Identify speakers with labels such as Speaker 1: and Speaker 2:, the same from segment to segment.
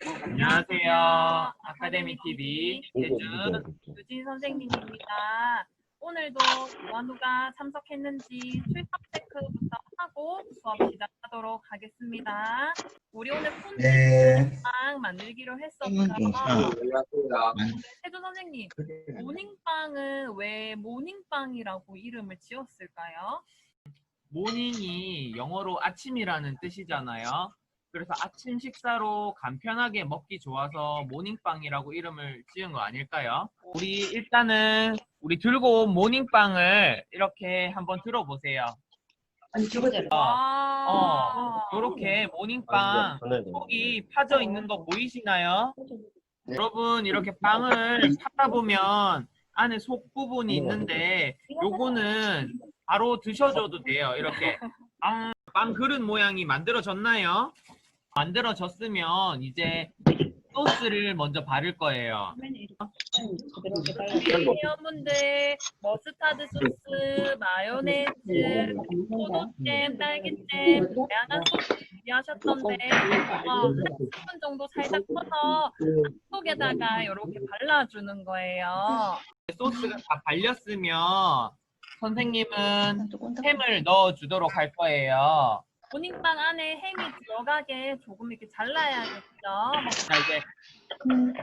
Speaker 1: 안녕하세요. 아카데미 TV 예준.
Speaker 2: 유진 선생님입니다. 오늘도 누가 누가 참석했는지 출석 체크부터 하고 수업 시작하도록 하겠습니다. 우리 오늘
Speaker 3: 네.
Speaker 2: 폰빵 만들기로 했었고요. 세조 선생님, 모닝빵은 왜 모닝빵이라고 이름을 지었을까요?
Speaker 1: 모닝이 영어로 아침이라는 뜻이잖아요. 그래서 아침 식사로 간편하게 먹기 좋아서 모닝빵이라고 이름을 지은 거 아닐까요? 우리 일단은 우리 들고 온 모닝빵을 이렇게 한번 들어보세요. 어,
Speaker 2: 아,
Speaker 1: 이렇게 모닝빵 속이 파져 있는 거 보이시나요? 여러분 이렇게 빵을 파다 보면 안에 속 부분이 있는데 요거는 바로 드셔줘도 돼요. 이렇게 빵, 빵 그릇 모양이 만들어졌나요? 만들어졌으면 이제 소스를 먼저 바를 거예요.
Speaker 2: 회원분들 머스타드 소스, 마요네즈, 포도잼, 딸기잼 다양한 소스 준비하셨던데 어, 30분 정도 살짝 퍼서 속에다가 이렇게 발라주는 거예요.
Speaker 1: 소스가 다 발렸으면 선생님은 햄을 넣어주도록 할 거예요.
Speaker 2: 모닝빵 안에 햄이 들어가게 조금 이렇게 잘라야겠죠.
Speaker 1: 자 이제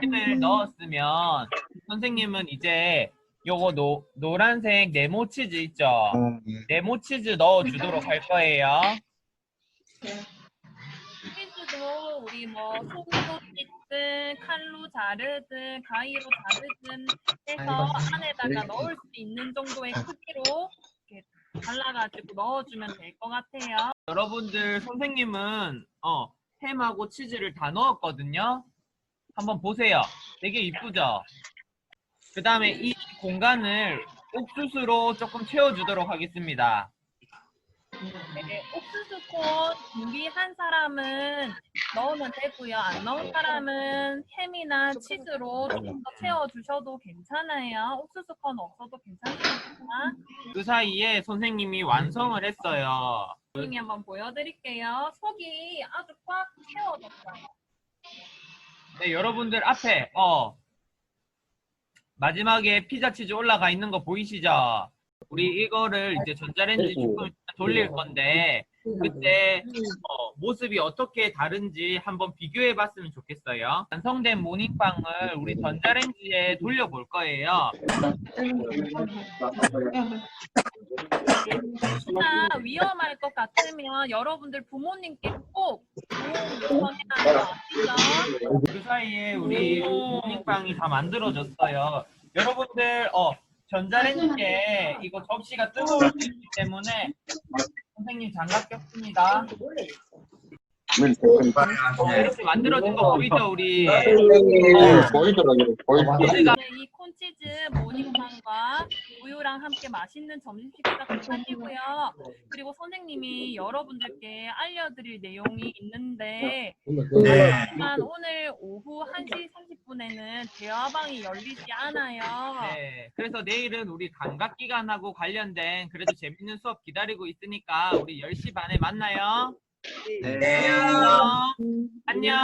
Speaker 1: 햄을 넣었으면 선생님은 이제 요거 노, 노란색 네모 치즈 있죠? 네모 치즈 넣어주도록 할 거예요.
Speaker 2: 치즈도 우리 뭐 손으로 찢든 칼로 자르든 가위로 자르든 해서 안에다가 넣을 수 있는 정도의 크기로 이렇게 잘라가지고 넣어주면 될 것 같아요.
Speaker 1: 여러분들 선생님은 어 햄하고 치즈를 다 넣었거든요. 한번 보세요. 되게 이쁘죠? 그 다음에 이 공간을 옥수수로 조금 채워주도록 하겠습니다.
Speaker 2: 네, 옥수수 콘 준비한 사람은 넣으면 되고요. 안 넣은 사람은 햄이나 치즈로 조금 더 채워주셔도 괜찮아요. 옥수수 콘 없어도 괜찮습니다.
Speaker 1: 그 사이에 선생님이 완성을 했어요.
Speaker 2: 선생님 한번 보여드릴게요. 속이 아주 꽉 채워졌어요.
Speaker 1: 네, 여러분들 앞에 어 마지막에 피자 치즈 올라가 있는 거 보이시죠? 우리 이거를 이제 전자레인지 조금 돌릴 건데 그때 어, 모습이 어떻게 다른지 한번 비교해 봤으면 좋겠어요. 완성된 모닝빵을 우리 전자레인지에 돌려 볼 거예요.
Speaker 2: 혹시나 위험할 것 같으면 여러분들 부모님께 꼭 도움 거 아시죠?
Speaker 1: 그 사이에 우리 모닝빵이 다 만들어졌어요. 여러분들 어 전자레인지에 이거 접시가 뜨거울 수 있기 때문에 선생님 장갑 꼈습니다. 어, 이렇게 만들어진 거 보이죠 우리?
Speaker 3: 보이더라고요.
Speaker 2: 네, 이 콘치즈 모닝빵과 우유랑 함께 맛있는 점심 식사 부탁드리고요. 그리고 선생님이 여러분들께 알려드릴 내용이 있는데 하지만 오늘 오후 1시 30분에는 대화방이 열리지 않아요.
Speaker 1: 네, 그래서 내일은 우리 감각 기간하고 관련된 그래도 재밌는 수업 기다리고 있으니까 우리 10시 반에 만나요. 안녕. 안녕.